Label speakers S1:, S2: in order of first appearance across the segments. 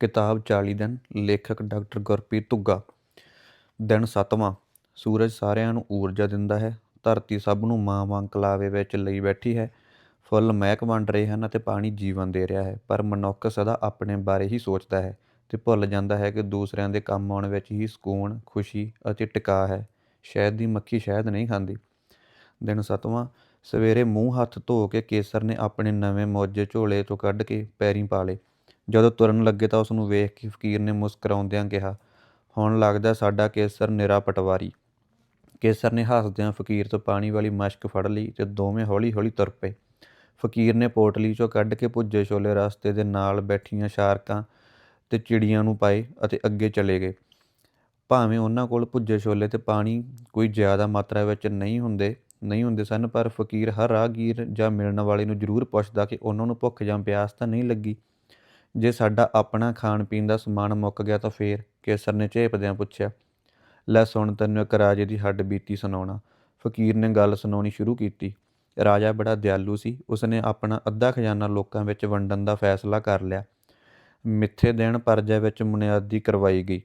S1: ਕਿਤਾਬ 40 ਦਿਨ, ਲੇਖਕ ਡਾਕਟਰ ਗੁਰਪ੍ਰੀਤ ਧੁੱਗਾ। ਦਿਨ ਸੱਤਵਾਂ, ਸੂਰਜ ਸਾਰਿਆਂ ਨੂੰ ਊਰਜਾ ਦਿੰਦਾ ਹੈ, ਧਰਤੀ ਸਭ ਨੂੰ ਮਾਂ ਵਾਂਗ ਕਲਾਵੇ ਵਿੱਚ ਲਈ ਬੈਠੀ ਹੈ। ਫੁੱਲ ਮਹਿਕ ਵੰਡ ਰਹੇ ਹਨ ਅਤੇ ਪਾਣੀ ਜੀਵਨ ਦੇ ਰਿਹਾ ਹੈ, ਪਰ ਮਨੁੱਖ ਸਦਾ ਆਪਣੇ ਬਾਰੇ ਹੀ ਸੋਚਦਾ ਹੈ ਤੇ ਭੁੱਲ ਜਾਂਦਾ ਹੈ ਕਿ ਦੂਸਰਿਆਂ ਦੇ ਕੰਮ ਆਉਣ ਵਿੱਚ ਹੀ ਸਕੂਨ, ਖੁਸ਼ੀ ਅਤੇ ਟਿਕਾ ਹੈ। ਸ਼ਹਿਦ ਦੀ ਮੱਖੀ ਸ਼ਹਿਦ ਨਹੀਂ ਖਾਂਦੀ। ਦਿਨ ਸੱਤਵਾਂ, ਸਵੇਰੇ ਮੂੰਹ ਹੱਥ ਧੋ ਕੇ ਕੇਸਰ ਨੇ ਆਪਣੇ ਨਵੇਂ ਮੋਜੇ ਝੋਲੇ ਤੋਂ ਕੱਢ ਕੇ ਪੈਰੀਂ ਪਾ ਲਏ। ਜਦੋਂ ਤੁਰਨ ਲੱਗੇ ਤਾਂ ਉਸ ਨੂੰ ਵੇਖ ਕੇ ਫਕੀਰ ਨੇ ਮੁਸਕਰਾਉਂਦਿਆਂ ਕਿਹਾ, ਹੁਣ ਲੱਗਦਾ ਸਾਡਾ ਕੇਸਰ ਨਿਰਾ ਪਟਵਾਰੀ। ਕੇਸਰ ਨੇ ਹੱਸਦਿਆਂ ਫਕੀਰ ਤੋਂ ਪਾਣੀ ਵਾਲੀ ਮਸ਼ਕ ਫੜ ਲਈ ਤੇ ਦੋਵੇਂ ਹੌਲੀ-ਹੌਲੀ ਤੁਰ ਪਏ। ਫਕੀਰ ਨੇ ਪੋਟਲੀ ਚੋਂ ਕੱਢ ਕੇ ਭੁੱਜੇ ਛੋਲੇ ਰਸਤੇ ਦੇ ਨਾਲ ਬੈਠੀਆਂ ਸ਼ਾਰਕਾਂ ਤੇ ਚਿੜੀਆਂ ਨੂੰ ਪਾਏ ਅਤੇ ਅੱਗੇ ਚਲੇ ਗਏ। ਭਾਵੇਂ ਉਹਨਾਂ ਕੋਲ ਭੁੱਜੇ ਛੋਲੇ ਤੇ ਪਾਣੀ ਕੋਈ ਜ਼ਿਆਦਾ ਮਾਤਰਾ ਵਿੱਚ ਨਹੀਂ ਹੁੰਦੇ ਨਹੀਂ ਹੁੰਦੇ ਸਨ, ਪਰ ਫਕੀਰ ਹਰ ਰਾਹਗੀਰ ਜਾਂ ਮਿਲਣ ਵਾਲੇ ਨੂੰ ਜ਼ਰੂਰ ਪੁੱਛਦਾ ਕਿ ਉਹਨਾਂ ਨੂੰ ਭੁੱਖ ਜਾਂ ਪਿਆਸ ਤਾਂ ਨਹੀਂ ਲੱਗੀ। ਜੇ ਸਾਡਾ ਆਪਣਾ ਖਾਣ ਪੀਣ ਦਾ ਸਮਾਨ ਮੁੱਕ ਗਿਆ ਤਾਂ ਫੇਰ ਕੇਸਰ ਨੇ ਝੇਪਦਿਆਂ ਪੁੱਛਿਆ, ਲੈ ਸੁਣ, ਤੈਨੂੰ ਇੱਕ ਰਾਜੇ ਦੀ ਹੱਡ ਬੀਤੀ ਸੁਣਾਉਣਾ। ਫਕੀਰ ਨੇ ਗੱਲ ਸੁਣਾਉਣੀ ਸ਼ੁਰੂ ਕੀਤੀ। ਰਾਜਾ ਬੜਾ ਦਿਆਲੂ ਸੀ। ਉਸਨੇ ਆਪਣਾ ਅੱਧਾ ਖਜ਼ਾਨਾ ਲੋਕਾਂ ਵਿੱਚ ਵੰਡਣ ਦਾ ਫੈਸਲਾ ਕਰ ਲਿਆ। ਮਿੱਥੇ ਦੇਣ ਪਰਜਾ ਵਿੱਚ ਮੁਨਿਆਦੀ ਕਰਵਾਈ ਗਈ।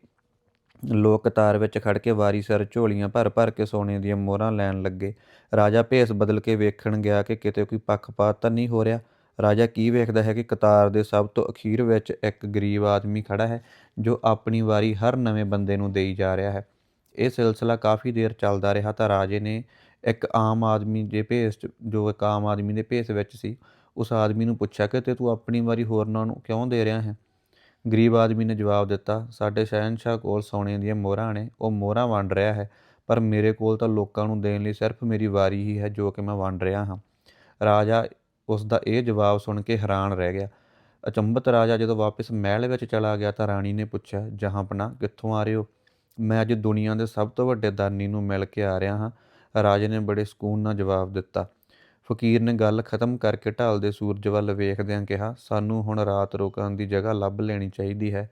S1: ਲੋਕ ਕਤਾਰ ਵਿੱਚ ਖੜ ਕੇ ਵਾਰੀ ਸਿਰ ਝੋਲੀਆਂ ਭਰ ਭਰ ਕੇ ਸੋਨੇ ਦੀਆਂ ਮੋਹਰਾਂ ਲੈਣ ਲੱਗੇ। ਰਾਜਾ ਭੇਸ ਬਦਲ ਕੇ ਵੇਖਣ ਗਿਆ ਕਿ ਕਿਤੇ ਕੋਈ ਪੱਖਪਾਤ ਤਾਂ ਨਹੀਂ ਹੋ ਰਿਹਾ। ਰਾਜਾ ਕੀ ਵੇਖਦਾ ਹੈ ਕਿ ਕਤਾਰ ਦੇ ਸਭ ਤੋਂ ਅਖੀਰ ਵਿੱਚ ਇੱਕ ਗਰੀਬ ਆਦਮੀ ਖੜਾ ਹੈ, ਜੋ ਆਪਣੀ ਵਾਰੀ ਹਰ ਨਵੇਂ ਬੰਦੇ ਨੂੰ ਦੇਈ ਜਾ ਰਿਹਾ ਹੈ। ਇਹ ਸਿਲਸਿਲਾ ਕਾਫੀ ਦੇਰ ਚੱਲਦਾ ਰਿਹਾ ਤਾਂ ਰਾਜੇ ਨੇ ਇੱਕ ਆਮ ਆਦਮੀ ਦੇ ਭੇਸ 'ਚ ਜੋ ਇੱਕ ਆਮ ਆਦਮੀ ਦੇ ਭੇਸ ਵਿੱਚ ਸੀ, ਉਸ ਆਦਮੀ ਨੂੰ ਪੁੱਛਿਆ ਕਿ ਤੇ ਤੂੰ ਆਪਣੀ ਵਾਰੀ ਹੋਰਨਾਂ ਨੂੰ ਕਿਉਂ ਦੇ ਰਿਹਾ ਹੈ? ਗਰੀਬ ਆਦਮੀ ਨੇ ਜਵਾਬ ਦਿੱਤਾ, ਸਾਡੇ ਸ਼ਹਿਨशाह ਕੋਲ ਸੋਨੇ ਦੀਆਂ ਮੋਹਰਾਂ ਨੇ, ਉਹ ਮੋਹਰਾਂ ਵੰਡ ਰਿਹਾ ਹੈ, ਪਰ ਮੇਰੇ ਕੋਲ ਤਾਂ ਲੋਕਾਂ ਨੂੰ ਦੇਣ ਲਈ ਸਿਰਫ ਮੇਰੀ ਵਾਰੀ ਹੀ ਹੈ ਜੋ ਕਿ ਮੈਂ ਵੰਡ ਰਿਹਾ ਹਾਂ। ਰਾਜਾ ਉਸ ਦਾ ਇਹ ਜਵਾਬ ਸੁਣ ਕੇ ਹੈਰਾਨ ਰਹਿ ਗਿਆ। ਅਚੰਬਤ ਰਾਜਾ ਜਦੋਂ ਵਾਪਸ ਮਹਿਲ ਵਿੱਚ ਚਲਾ ਗਿਆ ਤਾਂ ਰਾਣੀ ਨੇ ਪੁੱਛਿਆ ਜਹਾਂਪਨਾ ਕਿੱਥੋਂ ਆ ਰਹੇ ਹੋ? ਮੈਂ ਅੱਜ ਦੁਨੀਆ ਦੇ ਸਭ ਤੋਂ ਵੱਡੇ ਦਾਨੀ ਨੂੰ ਮਿਲ ਕੇ ਆ ਰਿਹਾ ਹਾਂ। ਰਾਜੇ ਨੇ ਬੜੇ ਸਕੂਨ ਨਾਲ ਜਵਾਬ ਦਿੱਤਾ। ਫਕੀਰ ਨੇ ਗੱਲ ਖਤਮ ਕਰਕੇ ਢਾਲਦੇ ਸੂਰਜ ਵੱਲ ਵੇਖਦਿਆਂ ਕਿਹਾ, ਸਾਨੂੰ ਹੁਣ ਰਾਤ ਰੁਕਣ ਦੀ ਜਗ੍ਹਾ ਲੱਭ ਲੈਣੀ ਚਾਹੀਦੀ ਹੈ।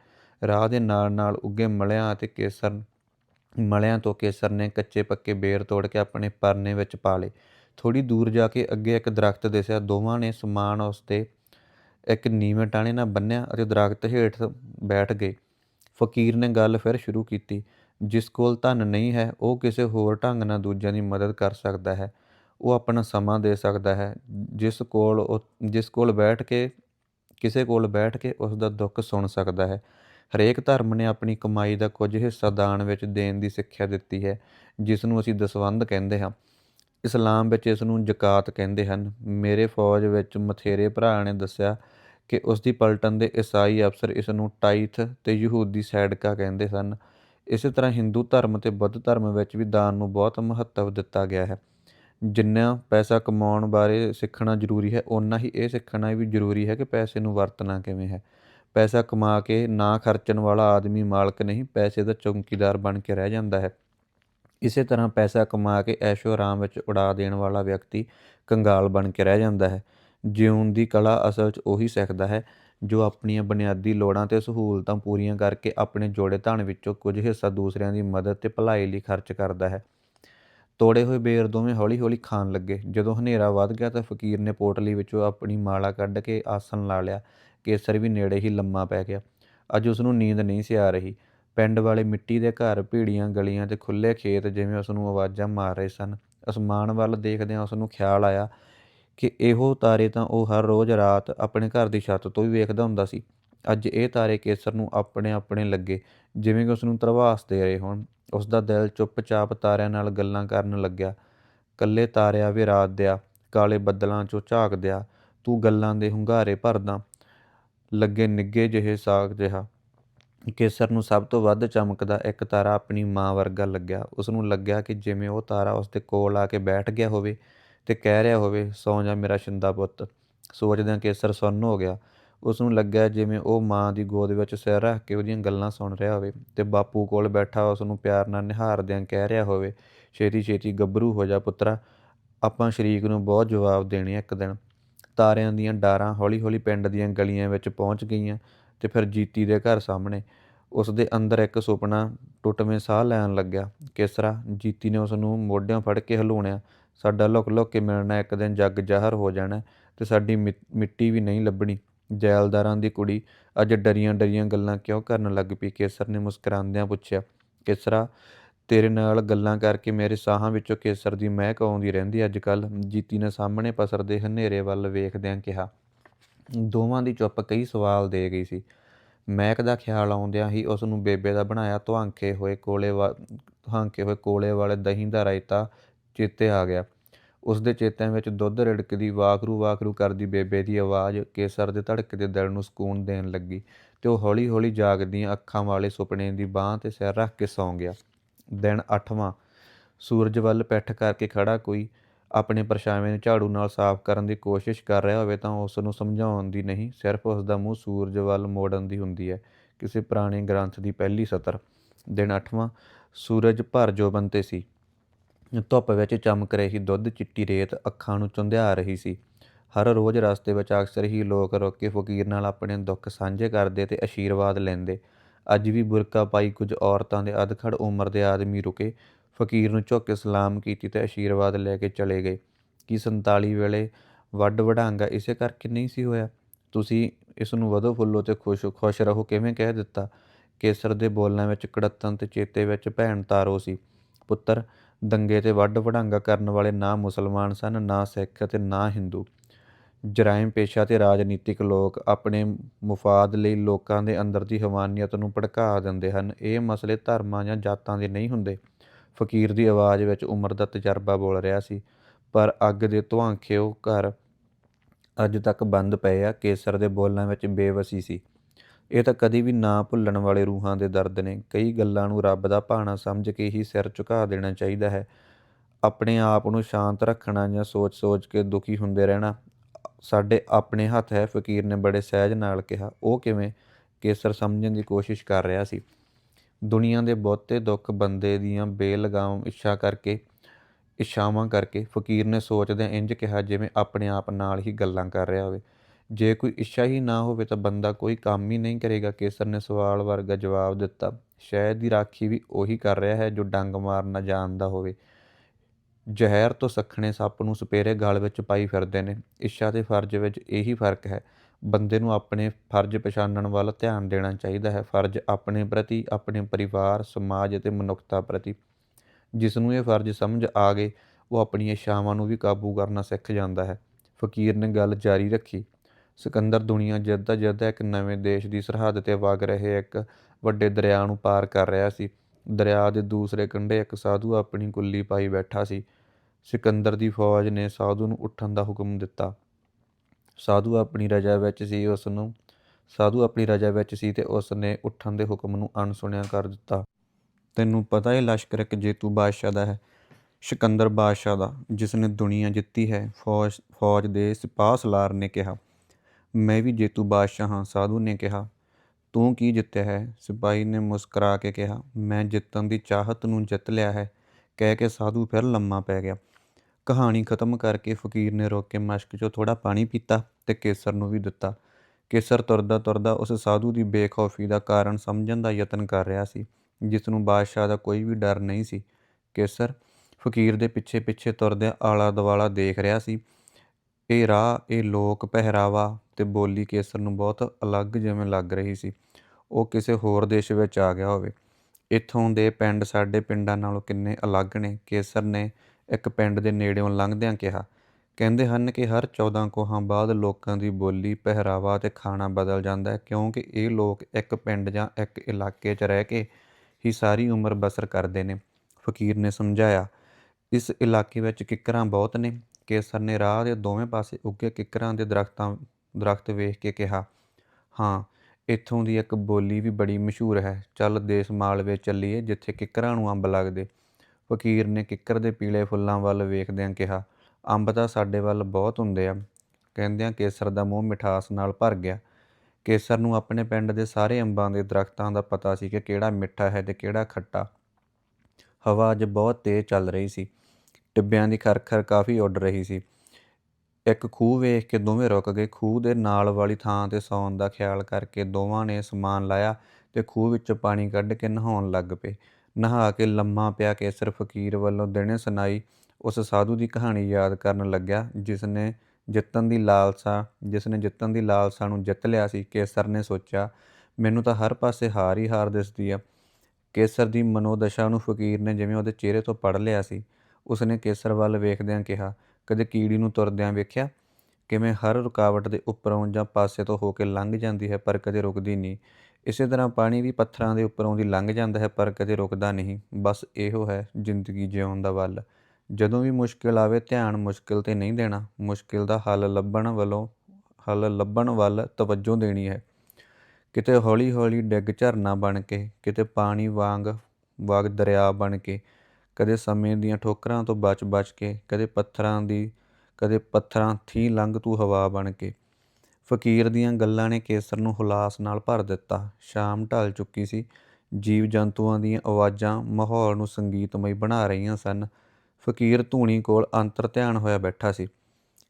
S1: ਰਾਹ ਦੇ ਨਾਲ ਨਾਲ ਉੱਗੇ ਮਲਿਆਂ ਅਤੇ ਕੇਸਰ, ਮਲਿਆਂ ਤੋਂ ਕੇਸਰ ਨੇ ਕੱਚੇ ਪੱਕੇ ਬੇਰ ਤੋੜ ਕੇ ਆਪਣੇ ਪਰਨੇ ਵਿੱਚ ਪਾ ਲਏ। ਥੋੜੀ ਦੂਰ ਜਾ ਕੇ ਅੱਗੇ ਇੱਕ ਦਰਖਤ ਦਿਸਿਆ। ਦੋਵਾਂ ਨੇ ਸਮਾਨ ਉਸ ਤੇ ਇੱਕ ਨੀਵੇਂ ਟਾਣੇ ਨਾਲ ਬੰਨਿਆ ਅਤੇ ਦਰਖਤ ਹੇਠ ਬੈਠ ਗਏ। ਫਕੀਰ ਨੇ ਗੱਲ ਫਿਰ ਸ਼ੁਰੂ ਕੀਤੀ। ਜਿਸ ਕੋਲ ਧਨ ਨਹੀਂ ਹੈ, ਉਹ ਕਿਸੇ ਹੋਰ ਢੰਗ ਨਾਲ ਦੂਜਿਆਂ ਦੀ ਮਦਦ ਕਰ ਸਕਦਾ ਹੈ। ਉਹ ਆਪਣਾ ਸਮਾਂ ਦੇ ਸਕਦਾ ਹੈ। ਜਿਸ ਕੋਲ ਉਹ, ਜਿਸ ਕੋਲ ਬੈਠ ਕੇ, ਕਿਸੇ ਕੋਲ ਬੈਠ ਕੇ ਉਸ ਦਾ ਦੁੱਖ ਸੁਣ ਸਕਦਾ ਹੈ। ਹਰੇਕ ਧਰਮ ਨੇ ਆਪਣੀ ਕਮਾਈ ਦਾ ਕੁਝ ਹਿੱਸਾ ਦਾਨ ਵਿੱਚ ਦੇਣ ਦੀ ਸਿੱਖਿਆ ਦਿੱਤੀ ਹੈ, ਜਿਸ ਨੂੰ ਅਸੀਂ ਦਸਵੰਧ ਕਹਿੰਦੇ ਹਾਂ। ਇਸਲਾਮ ਵਿੱਚ ਇਸ ਨੂੰ ਜ਼ਕਾਤ ਕਹਿੰਦੇ ਹਨ। ਮੇਰੇ ਫੌਜ ਵਿੱਚ ਮਥੇਰੇ ਭਰਾ ਨੇ ਦੱਸਿਆ ਕਿ ਉਸ ਦੀ ਪਲਟਨ ਦੇ ਈਸਾਈ ਅਫਸਰ ਇਸ ਨੂੰ ਟਾਈਥ ਤੇ ਯਹੂਦੀ ਸੈਡਕਾ ਕਹਿੰਦੇ ਸਨ। ਇਸੇ ਤਰ੍ਹਾਂ ਹਿੰਦੂ ਧਰਮ ਤੇ ਬੁੱਧ ਧਰਮ ਵਿੱਚ ਵੀ ਦਾਨ ਨੂੰ ਬਹੁਤ ਮਹੱਤਵ ਦਿੱਤਾ ਗਿਆ ਹੈ। ਜਿੰਨਾ ਪੈਸਾ ਕਮਾਉਣ ਬਾਰੇ ਸਿੱਖਣਾ ਜ਼ਰੂਰੀ ਹੈ ਉਨਾ ਹੀ ਇਹ ਸਿੱਖਣਾ ਵੀ ਜ਼ਰੂਰੀ ਹੈ ਕਿ ਪੈਸੇ ਨੂੰ ਵਰਤਣਾ ਕਿਵੇਂ ਹੈ। ਪੈਸਾ ਕਮਾ ਕੇ ਨਾ ਖਰਚਣ ਵਾਲਾ ਆਦਮੀ ਮਾਲਕ ਨਹੀਂ, ਪੈਸੇ ਦਾ ਚੌਂਕੀਦਾਰ ਬਣ ਕੇ ਰਹਿ ਜਾਂਦਾ ਹੈ। ਇਸੇ ਤਰ੍ਹਾਂ ਪੈਸਾ ਕਮਾ ਕੇ ਐਸ਼ੋ ਆਰਾਮ ਵਿੱਚ ਉਡਾ ਦੇਣ ਵਾਲਾ ਵਿਅਕਤੀ ਕੰਗਾਲ ਬਣ ਕੇ ਰਹਿ ਜਾਂਦਾ ਹੈ। ਜਿਉਣ ਦੀ ਕਲਾ ਅਸਲ 'ਚ ਉਹੀ ਸਿੱਖਦਾ ਹੈ, ਜੋ ਆਪਣੀਆਂ ਬੁਨਿਆਦੀ ਲੋੜਾਂ ਤੇ ਸਹੂਲਤਾਂ ਪੂਰੀਆਂ ਕਰਕੇ ਆਪਣੇ ਜੋੜੇ ਧਨ ਵਿੱਚੋਂ ਕੁਝ ਹਿੱਸਾ ਦੂਸਰਿਆਂ ਦੀ ਮਦਦ ਤੇ ਭਲਾਈ ਲਈ ਖਰਚ ਕਰਦਾ ਹੈ। ਤੋੜੇ ਹੋਏ ਬੇਰ ਦੋਵੇਂ ਹੌਲੀ-ਹੌਲੀ ਖਾਣ ਲੱਗੇ। ਜਦੋਂ ਹਨੇਰਾ ਵੱਧ ਗਿਆ ਤਾਂ ਫਕੀਰ ਨੇ ਪੋਟਲੀ ਵਿੱਚੋਂ ਆਪਣੀ ਮਾਲਾ ਕੱਢ ਕੇ ਆਸਣ ਲਾ ਲਿਆ। ਕੇਸਰ ਵੀ ਨੇੜੇ ਹੀ ਲੰਮਾ ਪੈ ਗਿਆ। ਅੱਜ ਉਸ ਨੂੰ ਨੀਂਦ ਨਹੀਂ ਸੀ ਆ ਰਹੀ। ਪਿੰਡ ਵਾਲੇ ਮਿੱਟੀ ਦੇ ਘਰ ਭੀੜੀਆਂ ਗਲੀਆਂ ਤੇ ਖੁੱਲੇ ਖੇਤ ਜਿਵੇਂ ਉਸ ਨੂੰ ਆਵਾਜ਼ਾਂ ਮਾਰ ਰਹੇ ਸਨ। ਅਸਮਾਨ ਵੱਲ ਦੇਖਦਿਆਂ ਉਸ ਨੂੰ ਖਿਆਲ ਆਇਆ ਕਿ ਇਹੋ ਤਾਰੇ ਤਾਂ ਉਹ ਹਰ ਰੋਜ਼ ਰਾਤ ਆਪਣੇ ਘਰ ਦੀ ਛੱਤ ਤੋਂ ਵੀ ਵੇਖਦਾ ਹੁੰਦਾ ਸੀ। ਅੱਜ ਇਹ ਤਾਰੇ ਕੇਸਰ ਨੂੰ ਆਪਣੇ ਆਪਣੇ ਲੱਗੇ, ਜਿਵੇਂ ਕਿ ਉਸ ਨੂੰ ਤਰਵਾਸ ਦੇ ਰਹੇ ਹੋਣ। ਉਸ ਦਾ ਦਿਲ ਚੁੱਪਚਾਪ ਤਾਰਿਆਂ ਨਾਲ ਗੱਲਾਂ ਕਰਨ ਲੱਗਿਆ। ਕੱਲੇ ਤਾਰਿਆਂ ਵੀ ਰਾਤ ਦਿਆ, ਕਾਲੇ ਬੱਦਲਾਂ 'ਚੋਂ ਝਾਕਦਿਆ, ਤੂੰ ਗੱਲਾਂ ਦੇ ਹੁੰਗਾਰੇ ਭਰਦਾ, ਲੱਗੇ ਨਿੱਗੇ ਜਿਹੇ ਸਾਗ ਜਿਹਾ। ਕੇਸਰ ਨੂੰ ਸਭ ਤੋਂ ਵੱਧ ਚਮਕਦਾ ਇੱਕ ਤਾਰਾ ਆਪਣੀ ਮਾਂ ਵਰਗਾ ਲੱਗਿਆ। ਉਸ ਨੂੰ ਲੱਗਿਆ ਕਿ ਜਿਵੇਂ ਉਹ ਤਾਰਾ ਉਸ ਦੇ ਕੋਲ ਆ ਕੇ ਬੈਠ ਗਿਆ ਹੋਵੇ ਤੇ ਕਹਿ ਰਿਹਾ ਹੋਵੇ, ਸੌ ਜਾ ਮੇਰਾ ਸ਼ਿੰਦਾ ਪੁੱਤ। ਸੋਚਦਿਆਂ ਕੇਸਰ ਸੁੰਨ ਹੋ ਗਿਆ। ਉਸ ਨੂੰ ਲੱਗਿਆ ਜਿਵੇਂ ਉਹ ਮਾਂ ਦੀ ਗੋਦ ਵਿੱਚ ਸਿਰ ਰੱਖ ਕੇ ਉਹਦੀਆਂ ਗੱਲਾਂ ਸੁਣ ਰਿਹਾ ਹੋਵੇ ਤੇ ਬਾਪੂ ਕੋਲ ਬੈਠਾ ਉਸ ਨੂੰ ਪਿਆਰ ਨਾਲ ਨਿਹਾਰਦਿਆਂ ਕਹਿ ਰਿਹਾ ਹੋਵੇ, ਛੇਤੀ ਛੇਤੀ ਗੱਭਰੂ ਹੋ ਜਾ ਪੁੱਤਰਾ। ਆਪਾਂ ਸ਼ਰੀਕ ਨੂੰ ਬਹੁਤ ਜਵਾਬ ਦੇਣੇ ਇੱਕ ਦਿਨ। ਤਾਰਿਆਂ ਦੀਆਂ ਡਾਰਾਂ ਹੌਲੀ-ਹੌਲੀ ਪਿੰਡ ਦੀਆਂ ਗਲੀਆਂ ਵਿੱਚ ਪਹੁੰਚ ਗਈਆਂ। ਤੇ ਫਿਰ ਜੀਤੀ ਦੇ ਘਰ ਸਾਹਮਣੇ ਉਸ ਦੇ ਅੰਦਰ ਇੱਕ ਸੁਪਨਾ ਟੁੱਟਵੇਂ ਸਾਹ ਲੈਣ ਲੱਗਿਆ। ਕਿਸਰਾ ਜੀਤੀ ਨੇ ਉਸ ਨੂੰ ਮੋਢਿਆਂ ਫੜ ਕੇ ਹਲੂਣਿਆ ਸਾਡਾ ਲੁਕ ਲੁਕ ਕੇ ਮਿਲਣਾ ਇੱਕ ਦਿਨ ਜੱਗ ਜ਼ਾਹਰ ਹੋ ਜਾਣਾ ਤੇ ਸਾਡੀ ਮਿੱਟੀ ਵੀ ਨਹੀਂ ਲੱਭਣੀ। ਜੈਲਦਾਰਾਂ ਦੀ ਕੁੜੀ ਅੱਜ ਡਰੀਆਂ ਡਰੀਆਂ ਗੱਲਾਂ ਕਿਉਂ ਕਰਨ ਲੱਗ ਪਈ? ਕੇਸਰ ਨੇ ਮੁਸਕਰਾਉਂਦਿਆਂ ਪੁੱਛਿਆ ਕੇਸਰਾ ਤੇਰੇ ਨਾਲ ਗੱਲਾਂ ਕਰਕੇ ਮੇਰੇ ਸਾਹਾਂ ਵਿੱਚੋਂ ਕੇਸਰ ਦੀ ਮਹਿਕ ਆਉਂਦੀ ਰਹਿੰਦੀ ਅੱਜ ਕੱਲ ਜੀਤੀ ਨੇ ਸਾਹਮਣੇ ਪਸਰਦੇ ਹਨੇਰੇ ਵੱਲ ਵੇਖਦਿਆਂ ਕਿਹਾ ਦੋਵਾਂ ਦੀ ਚੁੱਪ ਕਈ ਸਵਾਲ ਦੇ ਗਈ ਸੀ। ਮਹਿਕ ਦਾ ਖਿਆਲ ਆਉਂਦਿਆਂ ਹੀ ਉਸ ਨੂੰ ਬੇਬੇ ਦਾ ਬਣਾਇਆ ਧੁਆਂਕੇ ਹੋਏ ਕੋਲੇ ਵਾ ਧੁਆਂਕੇ ਹੋਏ ਕੋਲੇ ਵਾਲੇ ਦਹੀਂ ਦਾ ਰਾਇਤਾ ਚੇਤੇ ਆ ਗਿਆ। ਉਸ ਦੇ ਚੇਤਿਆਂ ਵਿੱਚ ਦੁੱਧ ਰਿੜਕਦੀ ਵਾਖਰੂ ਵਾਖਰੂ ਕਰਦੀ ਬੇਬੇ ਦੀ ਆਵਾਜ਼, ਕੇਸਰ ਦੇ ਧੜਕਦੇ ਦਿਲ ਨੂੰ ਸਕੂਨ ਦੇਣ ਲੱਗੀ ਤੇ ਉਹ ਹੌਲੀ ਹੌਲੀ ਜਾਗਦੀਆਂ ਅੱਖਾਂ ਵਾਲੇ ਸੁਪਨੇ ਦੀ ਬਾਹ ਤੇ ਸਿਰ ਰੱਖ ਕੇ ਸੌਂ ਗਿਆ। ਦਿਨ 8ਵਾਂ ਸੂਰਜ ਵੱਲ ਪਿੱਠ ਕਰਕੇ ਖੜਾ ਕੋਈ ਆਪਣੇ ਪਰਛਾਵੇਂ ਨੂੰ ਝਾੜੂ ਨਾਲ ਸਾਫ਼ ਕਰਨ ਦੀ ਕੋਸ਼ਿਸ਼ ਕਰ ਰਿਹਾ ਹੋਵੇ ਤਾਂ ਉਸ ਨੂੰ ਸਮਝਾਉਣ ਦੀ ਨਹੀਂ, ਸਿਰਫ ਉਸ ਦਾ ਮੂੰਹ ਸੂਰਜ ਵੱਲ ਮੋੜਨ ਦੀ ਹੁੰਦੀ ਹੈ। ਕਿਸੇ ਪੁਰਾਣੇ ਗ੍ਰੰਥ ਦੀ ਪਹਿਲੀ ਸਤਰ। ਦਿਨ 8ਵਾਂ ਸੂਰਜ ਭਰ ਜੋਬਨ ਤੇ ਸੀ। ਧੁੱਪ ਵਿੱਚ ਚਮਕ ਰਹੀ ਦੁੱਧ ਚਿੱਟੀ ਰੇਤ ਅੱਖਾਂ ਨੂੰ ਚੁੰਧਿਆ ਰਹੀ ਸੀ। ਹਰ ਰੋਜ਼ ਰਸਤੇ ਵਿੱਚ ਅਕਸਰ ਹੀ ਲੋਕ ਰੁਕ ਕੇ ਫਕੀਰ ਨਾਲ ਆਪਣੇ ਦੁੱਖ ਸਾਂਝੇ ਕਰਦੇ ਤੇ ਅਸ਼ੀਰਵਾਦ ਲੈਂਦੇ। ਅੱਜ ਵੀ ਬੁਰਕਾ ਪਾਈ ਕੁਝ ਔਰਤਾਂ ਦੇ ਅਧਖੜ ਉਮਰ ਦੇ ਆਦਮੀ ਰੁਕੇ। ਫਕੀਰ ਨੂੰ ਝੁੱਕ ਕੇ ਸਲਾਮ ਕੀਤੀ ਤੇ ਆਸ਼ੀਰਵਾਦ ਲੈ ਕੇ ਚਲੇ ਗਏ। ਕਿ 47 ਵੇਲੇ ਵੱਡ ਵਡਾਂਗਾ ਇਸੇ ਕਰਕੇ ਨਹੀਂ ਸੀ ਹੋਇਆ? ਤੁਸੀਂ ਇਸ ਨੂੰ ਵਧੋ ਫੁੱਲੋ ਤੇ ਖੁਸ਼ ਖੁਸ਼ ਰਹੋ, ਕਿਵੇਂ ਕਹਿ ਦਿੱਤਾ? ਕੇਸਰ ਦੇ ਬੋਲਾਂ ਵਿੱਚ ਕੜਤਨ ਤੇ ਚੇਤੇ ਵਿੱਚ ਭੈਣ ਤਾਰੋ ਸੀ। ਪੁੱਤਰ, ਦੰਗੇ ਤੇ ਵੱਡ ਵਡਾਂਗਾ ਕਰਨ ਵਾਲੇ ਨਾ ਮੁਸਲਮਾਨ ਸਨ, ਨਾ ਸਿੱਖ ਤੇ ਨਾ ਹਿੰਦੂ। ਜਰਾਇਮ ਪੇਸ਼ਾ ਤੇ ਰਾਜਨੀਤਿਕ ਲੋਕ ਆਪਣੇ ਮੁਫਾਦ ਲਈ ਲੋਕਾਂ ਦੇ ਅੰਦਰ ਦੀ ਹਵਾਨੀਅਤ ਨੂੰ ਭੜਕਾ ਦਿੰਦੇ ਹਨ। ਇਹ ਮਸਲੇ ਧਰਮਾਂ ਜਾਂ ਜਾਤਾਂ ਦੇ ਨਹੀਂ ਹੁੰਦੇ। ਫਕੀਰ ਦੀ ਆਵਾਜ਼ ਵਿੱਚ ਉਮਰ ਦਾ ਤਜਰਬਾ ਬੋਲ ਰਿਹਾ ਸੀ, ਪਰ ਅੱਗ ਦੇ ਧੁਆਂਖੇ ਉਹ ਘਰ ਅੱਜ ਤੱਕ ਬੰਦ ਪਏ ਆ, ਕੇਸਰ ਦੇ ਬੋਲਾਂ ਵਿੱਚ ਬੇਵਸੀ ਸੀ। ਇਹ ਤਾਂ ਕਦੀ ਵੀ ਨਾ ਭੁੱਲਣ ਵਾਲੇ ਰੂਹਾਂ ਦੇ ਦਰਦ ਨੇ। ਕਈ ਗੱਲਾਂ ਨੂੰ ਰੱਬ ਦਾ ਭਾਣਾ ਸਮਝ ਕੇ ਹੀ ਸਿਰ ਝੁਕਾ ਦੇਣਾ ਚਾਹੀਦਾ ਹੈ। ਆਪਣੇ ਆਪ ਨੂੰ ਸ਼ਾਂਤ ਰੱਖਣਾ ਜਾਂ ਸੋਚ-ਸੋਚ ਕੇ ਦੁਖੀ ਹੁੰਦੇ ਰਹਿਣਾ, ਸਾਡੇ ਆਪਣੇ ਹੱਥ ਹੈ, ਫਕੀਰ ਨੇ ਬੜੇ ਸਹਿਜ ਨਾਲ ਕਿਹਾ। ਉਹ ਕਿਵੇਂ ਕੇਸਰ ਸਮਝਣ ਦੀ ਕੋਸ਼ਿਸ਼ ਕਰ ਰਿਹਾ ਸੀ। ਦੁਨੀਆ ਦੇ ਬਹੁਤੇ ਦੁੱਖ ਬੰਦੇ ਦੀਆਂ ਬੇਲਗਾਮ ਇੱਛਾ ਕਰਕੇ, ਇੱਛਾਵਾਂ ਕਰਕੇ ਫਕੀਰ ਨੇ ਸੋਚਦਿਆਂ ਇੰਜ ਕਿਹਾ ਜਿਵੇਂ ਆਪਣੇ ਆਪ ਨਾਲ ਹੀ ਗੱਲਾਂ ਕਰ ਰਿਹਾ ਹੋਵੇ। ਜੇ ਕੋਈ ਇੱਛਾ ਹੀ ਨਾ ਹੋਵੇ ਤਾਂ ਬੰਦਾ ਕੋਈ ਕੰਮ ਹੀ ਨਹੀਂ ਕਰੇਗਾ, ਕੇਸਰ ਨੇ ਸਵਾਲ ਵਰਗਾ ਜਵਾਬ ਦਿੱਤਾ। ਸ਼ਾਇਦ ਦੀ ਰਾਖੀ ਵੀ ਉਹੀ ਕਰ ਰਿਹਾ ਹੈ ਜੋ ਡੰਗ ਮਾਰਨਾ ਜਾਣਦਾ ਹੋਵੇ। ਜ਼ਹਿਰ ਤੋਂ ਸਖਣੇ ਸੱਪ ਨੂੰ ਸਪੇਰੇ ਗਲ ਵਿੱਚ ਪਾਈ ਫਿਰਦੇ ਨੇ। ਇੱਛਾ ਤੇ ਫਰਜ਼ ਵਿੱਚ ਇਹੀ ਫ਼ਰਕ ਹੈ। ਬੰਦੇ ਨੂੰ ਆਪਣੇ ਫਰਜ਼ ਪਛਾਣਨ ਵੱਲ ਧਿਆਨ ਦੇਣਾ ਚਾਹੀਦਾ ਹੈ। ਫਰਜ਼ ਆਪਣੇ ਪ੍ਰਤੀ, ਆਪਣੇ ਪਰਿਵਾਰ, ਸਮਾਜ ਅਤੇ ਮਨੁੱਖਤਾ ਪ੍ਰਤੀ। ਜਿਸ ਨੂੰ ਇਹ ਫਰਜ਼ ਸਮਝ ਆ ਗਏ, ਉਹ ਆਪਣੀਆਂ ਇੱਛਾਵਾਂ ਨੂੰ ਵੀ ਕਾਬੂ ਕਰਨਾ ਸਿੱਖ ਜਾਂਦਾ ਹੈ। ਫਕੀਰ ਨੇ ਗੱਲ ਜਾਰੀ ਰੱਖੀ। ਸਿਕੰਦਰ ਦੁਨੀਆ ਜਿੱਦਾਂ ਜਿੱਦਾਂ ਇੱਕ ਨਵੇਂ ਦੇਸ਼ ਦੀ ਸਰਹੱਦ ਤੇ ਵਗ ਰਹੇ ਇੱਕ ਵੱਡੇ ਦਰਿਆ ਨੂੰ ਪਾਰ ਕਰ ਰਿਹਾ ਸੀ, ਦਰਿਆ ਦੇ ਦੂਸਰੇ ਕੰਢੇ ਇੱਕ ਸਾਧੂ ਆਪਣੀ ਕੁੱਲੀ ਪਾਈ ਬੈਠਾ ਸੀ। ਸਿਕੰਦਰ ਦੀ ਫੌਜ ਨੇ ਸਾਧੂ ਨੂੰ ਉੱਠਣ ਦਾ ਹੁਕਮ ਦਿੱਤਾ। ਸਾਧੂ ਆਪਣੀ ਰਜਾ ਵਿੱਚ ਸੀ ਉਸ ਨੂੰ ਸਾਧੂ ਆਪਣੀ ਰਜਾ ਵਿੱਚ ਸੀ ਤੇ ਉਸ ਨੇ ਉੱਠਣ ਦੇ ਹੁਕਮ ਨੂੰ ਅਣਸੁਣਿਆ ਕਰ ਦਿੱਤਾ। ਤੈਨੂੰ ਪਤਾ ਹੈ ਲਸ਼ਕਰ ਇੱਕ ਜੇਤੂ ਬਾਦਸ਼ਾਹ ਦਾ ਹੈ, ਸਿਕੰਦਰ ਬਾਦਸ਼ਾਹ ਦਾ ਜਿਸ ਨੇ ਦੁਨੀਆ ਜਿੱਤੀ ਹੈ, ਫੌਜ ਫੌਜ ਦੇ ਸਿਪਾਹ ਸਲਾਰ ਨੇ ਕਿਹਾ। ਮੈਂ ਵੀ ਜੇਤੂ ਬਾਦਸ਼ਾਹ ਹਾਂ, ਸਾਧੂ ਨੇ ਕਿਹਾ। ਤੂੰ ਕੀ ਜਿੱਤਿਆ ਹੈ? ਸਿਪਾਹੀ ਨੇ ਮੁਸਕਰਾ ਕੇ ਕਿਹਾ। ਮੈਂ ਜਿੱਤਣ ਦੀ ਚਾਹਤ ਨੂੰ ਜਿੱਤ ਲਿਆ ਹੈ। ਕਹਿ ਕੇ ਸਾਧੂ ਫਿਰ ਲੰਮਾ ਪੈ ਗਿਆ। ਕਹਾਣੀ ਖਤਮ ਕਰਕੇ ਫਕੀਰ ਨੇ ਰੋਕ ਕੇ ਮਸ਼ਕ 'ਚੋਂ ਥੋੜਾ ਪਾਣੀ ਪੀਤਾ ਤੇ ਕੇਸਰ ਨੂੰ ਵੀ ਦਿੱਤਾ। ਕੇਸਰ ਤੁਰਦਾ ਤੁਰਦਾ ਉਸ ਸਾਧੂ ਦੀ ਬੇਖੌਫੀ ਦਾ ਕਾਰਨ ਸਮਝਣ ਦਾ ਯਤਨ ਕਰ ਰਿਹਾ ਸੀ ਜਿਸ ਨੂੰ ਬਾਦਸ਼ਾਹ ਦਾ ਕੋਈ ਵੀ ਡਰ ਨਹੀਂ ਸੀ। ਕੇਸਰ ਫਕੀਰ ਦੇ ਪਿੱਛੇ ਪਿੱਛੇ ਤੁਰਦਿਆਂ ਆਲਾ ਦਵਾਲਾ ਦੇਖ ਰਿਹਾ ਸੀ। ਇਹ ਰਾਹ, ਇਹ ਲੋਕ ਪਹਿਰਾਵਾ ਤੇ ਬੋਲੀ ਕੇਸਰ ਨੂੰ ਬਹੁਤ ਅਲੱਗ ਜਿਵੇਂ ਲੱਗ ਰਹੀ ਸੀ। ਉਹ ਕਿਸੇ ਹੋਰ ਦੇਸ਼ ਵਿੱਚ ਆ ਗਿਆ ਹੋਵੇ। ਇੱਥੋਂ ਦੇ ਪਿੰਡ ਸਾਡੇ ਪਿੰਡਾਂ ਨਾਲੋਂ ਕਿੰਨੇ ਅਲੱਗ ਨੇ। ਕੇਸਰ ਨੇ ਇੱਕ ਪਿੰਡ ਦੇ ਨੇੜਿਓਂ ਲੰਘਦਿਆਂ ਕਿਹਾ, ਕਹਿੰਦੇ ਹਨ ਕਿ ਹਰ 14 ਕੋਹਾਂ ਬਾਅਦ ਲੋਕਾਂ ਦੀ ਬੋਲੀ, ਪਹਿਰਾਵਾ ਤੇ ਖਾਣਾ ਬਦਲ ਜਾਂਦਾ ਹੈ, ਕਿਉਂਕਿ ਇਹ ਲੋਕ ਇੱਕ ਪਿੰਡ ਜਾਂ ਇੱਕ ਇਲਾਕੇ 'ਚ ਰਹਿ ਕੇ ਹੀ ਸਾਰੀ ਉਮਰ ਬਸਰ ਕਰਦੇ ਨੇ। ਫਕੀਰ ਨੇ ਸਮਝਾਇਆ, ਇਸ ਇਲਾਕੇ ਵਿੱਚ ਕਿੱਕਰਾਂ ਬਹੁਤ ਨੇ। ਕੇਸਰ ਨੇ ਰਾਹ ਦੇ ਦੋਵੇਂ ਪਾਸੇ ਉੱਗੇ ਕਿੱਕਰਾਂ ਦੇ ਦਰਖਤਾਂ, ਦਰਖਤ ਵੇਖ ਕੇ ਕਿਹਾ, ਹਾਂ, ਇੱਥੋਂ ਦੀ ਇੱਕ ਬੋਲੀ ਵੀ ਬੜੀ ਮਸ਼ਹੂਰ ਹੈ। ਚੱਲ ਦੇਸ ਮਾਲਵੇ ਚੱਲੀਏ, ਜਿੱਥੇ ਕਿੱਕਰਾਂ ਨੂੰ ਅੰਬ ਲੱਗਦੇ। ਫਕੀਰ ਨੇ ਕਿੱਕਰ ਦੇ ਪੀਲੇ ਫੁੱਲਾਂ ਵੱਲ ਵੇਖਦਿਆਂ ਕਿਹਾ, ਅੰਬ ਤਾਂ ਸਾਡੇ ਵੱਲ ਬਹੁਤ ਹੁੰਦੇ ਆ। ਕਹਿੰਦਿਆਂ ਕੇਸਰ ਦਾ ਮੂੰਹ ਮਿਠਾਸ ਨਾਲ ਭਰ ਗਿਆ। ਕੇਸਰ ਨੂੰ ਆਪਣੇ ਪਿੰਡ ਦੇ ਸਾਰੇ ਅੰਬਾਂ ਦੇ ਦਰਖਤਾਂ ਦਾ ਪਤਾ ਸੀ ਕਿ ਕਿਹੜਾ ਮਿੱਠਾ ਹੈ ਤੇ ਕਿਹੜਾ ਖੱਟਾ। ਹਵਾ ਅੱਜ ਬਹੁਤ ਤੇਜ਼ ਚੱਲ ਰਹੀ ਸੀ। ਟਿੱਬਿਆਂ ਦੀ ਖਰਖਰ ਕਾਫੀ ਉੱਡ ਰਹੀ ਸੀ। ਇੱਕ ਖੂਹ ਵੇਖ ਕੇ ਦੋਵੇਂ ਰੁਕ ਗਏ। ਖੂਹ ਦੇ ਨਾਲ ਵਾਲੀ ਥਾਂ ਤੇ ਸੌਣ ਦਾ ਖਿਆਲ ਕਰਕੇ ਦੋਵਾਂ ਨੇ ਸਮਾਨ ਲਾਇਆ ਤੇ ਖੂਹ ਵਿੱਚੋਂ ਪਾਣੀ ਕੱਢ ਕੇ ਨਹਾਉਣ ਲੱਗ ਪਏ। ਨਹਾ ਕੇ ਲੰਮਾ ਪਿਆ ਕੇਸਰ ਫਕੀਰ ਵੱਲੋਂ ਦਿਨੇ ਸੁਣਾਈ ਉਸ ਸਾਧੂ ਦੀ ਕਹਾਣੀ ਯਾਦ ਕਰਨ ਲੱਗਿਆ ਜਿਸ ਨੇ ਜਿੱਤਣ ਦੀ ਲਾਲਸਾ ਜਿਸ ਨੇ ਜਿੱਤਣ ਦੀ ਲਾਲਸਾ ਨੂੰ ਜਿੱਤ ਲਿਆ ਸੀ, ਕੇਸਰ ਨੇ ਸੋਚਿਆ, ਮੈਨੂੰ ਤਾਂ ਹਰ ਪਾਸੇ ਹਾਰ ਹੀ ਹਾਰ ਦਿਸਦੀ ਆ। ਕੇਸਰ ਦੀ ਮਨੋਦਸ਼ਾ ਨੂੰ ਫਕੀਰ ਨੇ ਜਿਵੇਂ ਉਹਦੇ ਚਿਹਰੇ ਤੋਂ ਪੜ ਲਿਆ ਸੀ, ਉਸਨੇ ਕੇਸਰ ਵੱਲ ਵੇਖਦਿਆਂ ਕਿਹਾ, ਕਦੇ ਕੀੜੀ ਨੂੰ ਤੁਰਦਿਆਂ ਵੇਖਿਆ? ਕਿਵੇਂ ਹਰ ਰੁਕਾਵਟ ਦੇ ਉੱਪਰੋਂ ਜਾਂ ਪਾਸੇ ਤੋਂ ਹੋ ਕੇ ਲੰਘ ਜਾਂਦੀ ਹੈ, ਪਰ ਕਦੇ ਰੁਕਦੀ ਨਹੀਂ। ਇਸੇ ਤਰ੍ਹਾਂ ਪਾਣੀ ਵੀ ਪੱਥਰਾਂ ਦੇ ਉੱਪਰੋਂ ਦੀ ਲੰਘ ਜਾਂਦਾ ਹੈ, ਪਰ ਕਦੇ ਰੁਕਦਾ ਨਹੀਂ। ਬਸ ਇਹੋ ਹੈ ਜ਼ਿੰਦਗੀ ਜਿਉਣ ਦਾ ਵੱਲ। ਜਦੋਂ ਵੀ ਮੁਸ਼ਕਿਲ ਆਵੇ, ਧਿਆਨ ਮੁਸ਼ਕਿਲ ਤੇ ਨਹੀਂ ਦੇਣਾ। ਮੁਸ਼ਕਿਲ ਦਾ ਹੱਲ ਲੱਭਣ ਵੱਲੋਂ, ਹੱਲ ਲੱਭਣ ਵੱਲ ਤਵੱਜੋ ਦੇਣੀ ਹੈ। ਕਿਤੇ ਹੌਲੀ ਹੌਲੀ ਡਿੱਗ ਝਰਨਾ ਬਣ ਕੇ, ਕਿਤੇ ਪਾਣੀ ਵਾਂਗ, ਵਾਗ ਦਰਿਆ ਬਣ ਕੇ, ਕਦੇ ਸਮੇਂ ਦੀਆਂ ਠੋਕਰਾਂ ਤੋਂ ਬਚ-ਬਚ ਕੇ, ਕਦੇ ਪੱਥਰਾਂ ਦੀ, ਕਦੇ ਪੱਥਰਾਂ ਥੀ ਲੰਘ ਤੂੰ ਹਵਾ ਬਣ ਕੇ। ਫਕੀਰ ਦੀਆਂ ਗੱਲਾਂ ਨੇ ਕੇਸਰ ਨੂੰ ਹੁਲਾਸ ਨਾਲ ਭਰ ਦਿੱਤਾ। ਸ਼ਾਮ ਢਲ ਚੁੱਕੀ ਸੀ। ਜੀਵ ਜੰਤੂਆਂ ਦੀਆਂ ਆਵਾਜ਼ਾਂ ਮਾਹੌਲ ਨੂੰ ਸੰਗੀਤਮਈ ਬਣਾ ਰਹੀਆਂ ਸਨ। ਫਕੀਰ ਧੂਣੀ ਕੋਲ ਅੰਤਰ ਧਿਆਨ ਹੋਇਆ ਬੈਠਾ ਸੀ।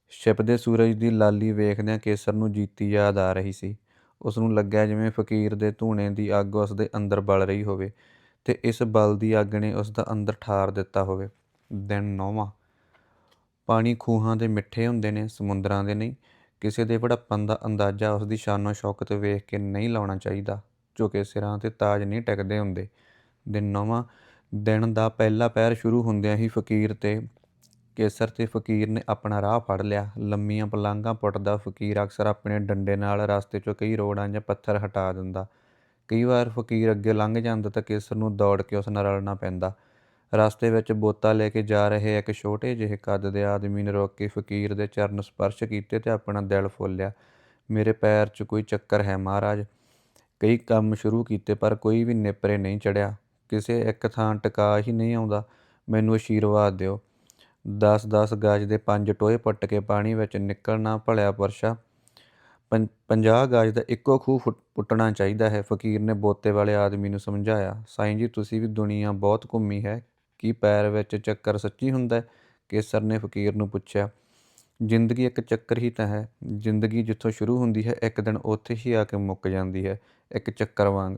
S1: ਛਿਪਦੇ ਸੂਰਜ ਦੀ ਲਾਲੀ ਵੇਖਦਿਆਂ ਕੇਸਰ ਨੂੰ ਜੀਤੀ ਯਾਦ ਆ ਰਹੀ ਸੀ। ਉਸ ਨੂੰ ਲੱਗਿਆ ਜਿਵੇਂ ਫਕੀਰ ਦੇ ਧੂਣੇ ਦੀ ਅੱਗ ਉਸ ਦੇ ਅੰਦਰ ਬਲ ਰਹੀ ਹੋਵੇ ਤੇ ਇਸ ਬਲ ਦੀ ਅੱਗ ਨੇ ਉਸ ਦਾ ਅੰਦਰ ਠਾਰ ਦਿੱਤਾ ਹੋਵੇ। ਦਿਨ ਨੌਵਾਂ। ਪਾਣੀ ਖੂਹਾਂ ਦੇ ਮਿੱਠੇ ਹੁੰਦੇ ਨੇ, ਸਮੁੰਦਰਾਂ ਦੇ ਨਹੀਂ। ਕਿਸੇ ਦੇ ਵੜੱਪਨ ਦਾ ਅੰਦਾਜ਼ਾ ਉਸ ਦੀ ਸ਼ਾਨੋ ਸ਼ੌਕਤ ਵੇਖ ਕੇ ਨਹੀਂ ਲਾਉਣਾ ਚਾਹੀਦਾ ਝੁਕੇ ਸਿਰਾਂ ਤੇ ਤਾਜ ਨਹੀਂ ਟਿਕਦੇ ਹੁੰਦੇ। ਦਿਨ ਨੌਵਾਂ, ਦਿਨ ਦਾ ਪਹਿਲਾ ਪੈਰ ਸ਼ੁਰੂ ਹੁੰਦਿਆਂ ਹੀ ਫਕੀਰ ਤੇ ਕੇਸਰ ਤੇ ਫਕੀਰ ਨੇ ਆਪਣਾ ਰਾਹ ਫੜ ਲਿਆ। ਲੰਮੀਆਂ ਪਲਾਂਘਾਂ ਪੁੱਟਦਾ ਫਕੀਰ ਅਕਸਰ ਆਪਣੇ ਡੰਡੇ ਨਾਲ ਰਸਤੇ 'ਚੋਂ ਕਈ ਰੋੜਾਂ ਜਾਂ ਪੱਥਰ ਹਟਾ ਦਿੰਦਾ। ਕਈ ਵਾਰ ਫਕੀਰ ਅੱਗੇ ਲੰਘ ਜਾਂਦਾ ਤਾਂ ਕੇਸਰ ਨੂੰ ਦੌੜ ਕੇ ਉਸ ਨਾਲ ਰਲਣਾ ਪੈਂਦਾ। ਰਸਤੇ ਵਿੱਚ ਬੋਤਾ ਲੈ ਕੇ ਜਾ ਰਹੇ ਇੱਕ ਛੋਟੇ ਜਿਹੇ ਕੱਦ ਦੇ ਆਦਮੀ ਨੇ ਰੋਕ ਕੇ ਫਕੀਰ ਦੇ ਚਰਨ ਸਪਰਸ਼ ਕੀਤੇ ਤੇ ਆਪਣਾ ਦਿਲ ਫੋਲਿਆ। ਮੇਰੇ ਪੈਰ 'ਚ ਕੋਈ ਚੱਕਰ ਹੈ ਮਹਾਰਾਜ। ਕਈ ਕੰਮ ਸ਼ੁਰੂ ਕੀਤੇ ਪਰ ਕੋਈ ਵੀ ਨੇਪਰੇ ਨਹੀਂ ਚੜਿਆ। ਕਿਸੇ ਇੱਕ ਥਾਂ ਟਿਕਾ ਹੀ ਨਹੀਂ ਆਉਂਦਾ। ਮੈਨੂੰ ਅਸ਼ੀਰਵਾਦ ਦਿਓ। 10-10 ਗਾਜ ਦੇ ਪੰਜ ਟੋਏ ਪੱਟ ਕੇ ਪਾਣੀ ਵਿੱਚ ਨਿਕਲਣਾ ਭਲਿਆ ਪਰਸ਼ਾ 50 ਗਾਜ ਦਾ ਇੱਕੋ ਖੂਹ ਫੁੱਟ- ਪੁੱਟਣਾ ਚਾਹੀਦਾ ਹੈ, ਫਕੀਰ ਨੇ ਬੋਤੇ ਵਾਲੇ ਆਦਮੀ ਨੂੰ ਸਮਝਾਇਆ। ਸਾਈਂ ਜੀ, ਤੁਸੀਂ ਵੀ ਦੁਨੀਆ ਬਹੁਤ ਘੁੰਮੀ ਹੈ। ਕੀ ਪੈਰ ਵਿੱਚ ਚੱਕਰ ਸੱਚੀ ਹੁੰਦਾ ਹੈ? ਕੇਸਰ ਨੇ ਫਕੀਰ ਨੂੰ ਪੁੱਛਿਆ, ਜ਼ਿੰਦਗੀ ਇੱਕ ਚੱਕਰ ਹੀ ਤਾਂ ਹੈ। ਜ਼ਿੰਦਗੀ ਜਿੱਥੋਂ ਸ਼ੁਰੂ ਹੁੰਦੀ ਹੈ, ਇੱਕ ਦਿਨ ਉੱਥੇ ਹੀ ਆ ਕੇ ਮੁੱਕ ਜਾਂਦੀ ਹੈ, ਇੱਕ ਚੱਕਰ ਵਾਂਗ।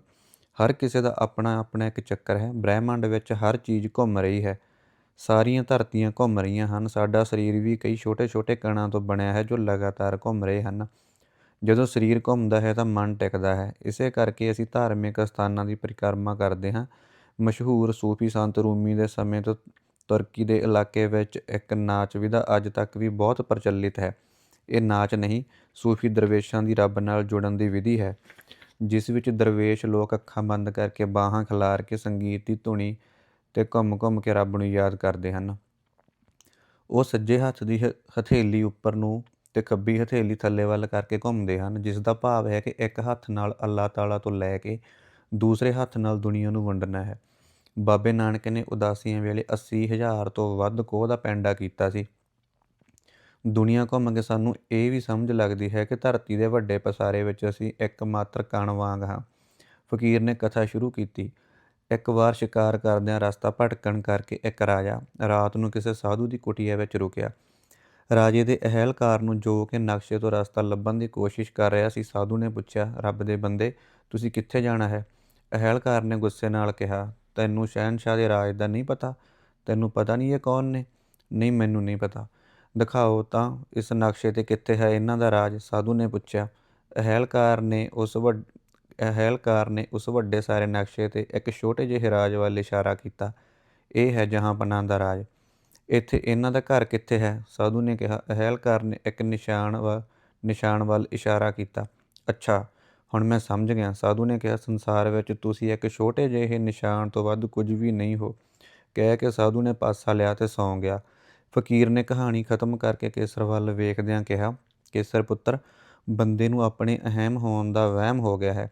S1: ਹਰ ਕਿਸੇ ਦਾ ਆਪਣਾ ਆਪਣਾ ਇੱਕ ਚੱਕਰ ਹੈ। ਬ੍ਰਹਿਮੰਡ ਵਿੱਚ ਹਰ ਚੀਜ਼ ਘੁੰਮ ਰਹੀ ਹੈ। ਸਾਰੀਆਂ ਧਰਤੀਆਂ ਘੁੰਮ ਰਹੀਆਂ ਹਨ। ਸਾਡਾ ਸਰੀਰ ਵੀ ਕਈ ਛੋਟੇ-ਛੋਟੇ ਕਣਾਂ ਤੋਂ ਬਣਿਆ ਹੈ, ਜੋ ਲਗਾਤਾਰ ਘੁੰਮ ਰਹੇ ਹਨ। ਜਦੋਂ ਸਰੀਰ ਘੁੰਮਦਾ ਹੈ ਤਾਂ ਮਨ ਟਿਕਦਾ ਹੈ। ਇਸੇ ਕਰਕੇ ਅਸੀਂ ਧਾਰਮਿਕ ਸਥਾਨਾਂ ਦੀ ਪਰਿਕਰਮਾ ਕਰਦੇ ਹਾਂ। ਮਸ਼ਹੂਰ ਸੂਫੀ ਸੰਤ ਰੂਮੀ ਦੇ ਸਮੇਂ ਤੋਂ ਤੁਰਕੀ ਦੇ ਇਲਾਕੇ ਵਿੱਚ ਇੱਕ ਨਾਚ ਵਿਧਾ ਅੱਜ ਤੱਕ ਵੀ ਬਹੁਤ ਪ੍ਰਚਲਿਤ ਹੈ। ਇਹ ਨਾਚ ਨਹੀਂ, ਸੂਫੀ ਦਰਵੇਸ਼ਾਂ ਦੀ ਰੱਬ ਨਾਲ ਜੁੜਨ ਦੀ ਵਿਧੀ ਹੈ, ਜਿਸ ਵਿੱਚ ਦਰਵੇਸ਼ ਲੋਕ ਅੱਖਾਂ ਬੰਦ ਕਰਕੇ ਬਾਹਾਂ ਖਿਲਾਰ ਕੇ ਸੰਗੀਤ ਦੀ ਧੁਨੀ ਤੇ ਘੁੰਮ-ਘੁੰਮ ਕੇ ਰੱਬ ਨੂੰ ਯਾਦ ਕਰਦੇ ਹਨ। ਉਹ ਸੱਜੇ ਹੱਥ ਦੀ ਹ- ਹਥੇਲੀ ਉੱਪਰ ਨੂੰ ਤੇ ਖੱਬੀ ਹਥੇਲੀ ਥੱਲੇ ਵੱਲ ਕਰਕੇ ਘੁੰਮਦੇ ਹਨ, ਜਿਸ ਦਾ ਭਾਵ ਹੈ ਕਿ ਇੱਕ ਹੱਥ ਨਾਲ ਅੱਲਾਹ ਤਾਲਾ ਤੋਂ ਲੈ ਕੇ ਦੂਸਰੇ ਹੱਥ ਨਾਲ ਦੁਨੀਆ ਨੂੰ ਵੰਡਣਾ ਹੈ। ਬਾਬੇ ਨਾਨਕ ਨੇ ਉਦਾਸੀਆਂ ਵੇਲੇ 80000 ਤੋਂ ਵੱਧ ਕੋਹ ਦਾ ਪੈਂਡਾ ਕੀਤਾ ਸੀ। ਦੁਨੀਆ ਘੁੰਮ ਕੇ ਸਾਨੂੰ ਇਹ ਵੀ ਸਮਝ ਲੱਗਦੀ ਹੈ ਕਿ ਧਰਤੀ ਦੇ ਵੱਡੇ ਪਸਾਰੇ ਵਿੱਚ ਅਸੀਂ ਇੱਕ ਮਾਤਰ ਕਣ ਵਾਂਗ ਹਾਂ। ਫਕੀਰ ਨੇ ਕਥਾ ਸ਼ੁਰੂ ਕੀਤੀ। ਇੱਕ ਵਾਰ ਸ਼ਿਕਾਰ ਕਰਦਿਆਂ ਰਸਤਾ ਭਟਕਣ ਕਰਕੇ ਇੱਕ ਰਾਜਾ ਰਾਤ ਨੂੰ ਕਿਸੇ ਸਾਧੂ ਦੀ ਕੁਟੀਆ ਵਿੱਚ ਰੁਕਿਆ। ਰਾਜੇ ਦੇ ਅਹਿਲਕਾਰ ਨੂੰ ਜੋ ਕਿ ਨਕਸ਼ੇ ਤੋਂ ਰਸਤਾ ਲੱਭਣ ਦੀ ਕੋਸ਼ਿਸ਼ ਕਰ ਰਿਹਾ ਸੀ, ਸਾਧੂ ਨੇ ਪੁੱਛਿਆ, ਰੱਬ ਦੇ ਬੰਦੇ ਤੁਸੀਂ ਕਿੱਥੇ ਜਾਣਾ ਹੈ? ਅਹਿਲਕਾਰ ਨੇ ਗੁੱਸੇ ਨਾਲ ਕਿਹਾ, ਤੈਨੂੰ ਸ਼ਹਿਨशाह ਦੇ ਰਾਜ ਦਾ ਨਹੀਂ ਪਤਾ? ਤੈਨੂੰ ਪਤਾ ਨਹੀਂ ਇਹ ਕੌਣ ਨੇ? ਨਹੀਂ, ਮੈਨੂੰ ਨਹੀਂ ਪਤਾ। ਦਿਖਾਓ ਤਾਂ ਇਸ ਨਕਸ਼ੇ ਤੇ ਕਿੱਥੇ ਹੈ ਇਹਨਾਂ ਦਾ ਰਾਜ, ਸਾਧੂ ਨੇ ਪੁੱਛਿਆ। ਅਹਿਲਕਾਰ ਨੇ ਉਸ ਵੱਡ, ਅਹਿਲਕਾਰ ਨੇ ਉਸ ਵੱਡੇ ਸਾਰੇ ਨਕਸ਼ੇ ਤੇ ਇੱਕ ਛੋਟੇ ਜਿਹੇ ਰਾਜ ਵੱਲ ਇਸ਼ਾਰਾ ਕੀਤਾ। ਇਹ ਹੈ ਜਹਾਂਪਨਾਹ ਦਾ ਰਾਜ। ਇੱਥੇ ਇਹਨਾਂ ਦਾ ਘਰ ਕਿੱਥੇ ਹੈ? ਸਾਧੂ ਨੇ ਕਿਹਾ। ਅਹਿਲਕਾਰ ਨੇ ਇੱਕ ਨਿਸ਼ਾਨ ਵੱਲ ਨਿਸ਼ਾਨ ਵੱਲ ਇਸ਼ਾਰਾ ਕੀਤਾ। ਅੱਛਾ ਹੁਣ ਮੈਂ ਸਮਝ ਗਿਆ। ਸਾਧੂ ਨੇ ਕਿਹਾ, ਸੰਸਾਰ ਵਿੱਚ ਤੁਸੀਂ ਇੱਕ ਛੋਟੇ ਜਿਹੇ ਨਿਸ਼ਾਨ ਤੋਂ ਵੱਧ ਕੁਝ ਵੀ ਨਹੀਂ ਹੋ। ਕਹਿ ਕੇ ਸਾਧੂ ਨੇ ਪਾਸਾ ਲਿਆ ਤੇ ਸੌਂ ਗਿਆ। ਫਕੀਰ ਨੇ ਕਹਾਣੀ ਖਤਮ ਕਰਕੇ ਕੇਸਰ ਵੱਲ ਵੇਖਦਿਆਂ ਕਿਹਾ, ਕੇਸਰ ਪੁੱਤਰ, ਬੰਦੇ ਨੂੰ ਆਪਣੇ ਅਹਿਮ ਹੋਣ ਦਾ ਵਹਿਮ ਹੋ ਗਿਆ ਹੈ।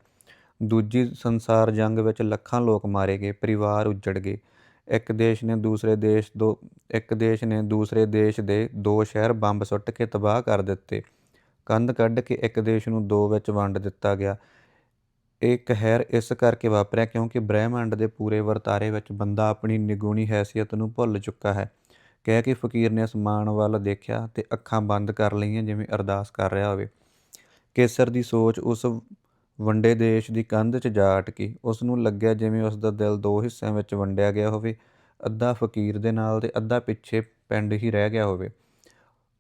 S1: ਦੂਜੀ ਸੰਸਾਰ ਜੰਗ ਵਿੱਚ ਲੱਖਾਂ ਲੋਕ ਮਾਰੇ ਗਏ, ਪਰਿਵਾਰ ਉੱਜੜ ਗਏ। ਇੱਕ ਦੇਸ਼ ਨੇ ਦੂਸਰੇ ਦੇਸ਼ ਦੋ, ਇੱਕ ਦੇਸ਼ ਨੇ ਦੂਸਰੇ ਦੇਸ਼ ਦੇ ਦੋ ਸ਼ਹਿਰ ਬੰਬ ਸੁੱਟ ਕੇ ਤਬਾਹ ਕਰ ਦਿੱਤੇ। ਕੰਧ ਕੱਢ ਕੇ ਇੱਕ ਦੇਸ਼ ਨੂੰ ਦੋ ਵਿੱਚ ਵੰਡ ਦਿੱਤਾ ਗਿਆ। ਇਹ ਕਹਿਰ ਇਸ ਕਰਕੇ ਵਾਪਰਿਆ ਕਿਉਂਕਿ ਬ੍ਰਹਿਮੰਡ ਦੇ ਪੂਰੇ ਵਰਤਾਰੇ ਵਿੱਚ ਬੰਦਾ ਆਪਣੀ ਨਿਗੂਣੀ ਹੈਸੀਅਤ ਨੂੰ ਭੁੱਲ ਚੁੱਕਾ ਹੈ। ਕਹਿ ਕੇ ਫਕੀਰ ਨੇ ਅਸਮਾਨ ਵੱਲ ਦੇਖਿਆ ਤੇ ਅੱਖਾਂ ਬੰਦ ਕਰ ਲਈਆਂ ਜਿਵੇਂ ਅਰਦਾਸ ਕਰ ਰਿਹਾ ਹੋਵੇ। ਕੇਸਰ ਦੀ ਸੋਚ ਉਸ ਵੰਡੇ ਦੇਸ਼ ਦੀ ਕੰਧ 'ਚ ਜਾ ਅਟਕੀ। ਉਸ ਨੂੰ ਲੱਗਿਆ ਜਿਵੇਂ ਉਸ ਦਾ ਦਿਲ ਦੋ ਹਿੱਸਿਆਂ ਵਿੱਚ ਵੰਡਿਆ ਗਿਆ ਹੋਵੇ। ਅੱਧਾ ਫਕੀਰ ਦੇ ਨਾਲ ਤੇ ਅੱਧਾ ਪਿੱਛੇ ਪਿੰਡ ਹੀ ਰਹਿ ਗਿਆ ਹੋਵੇ।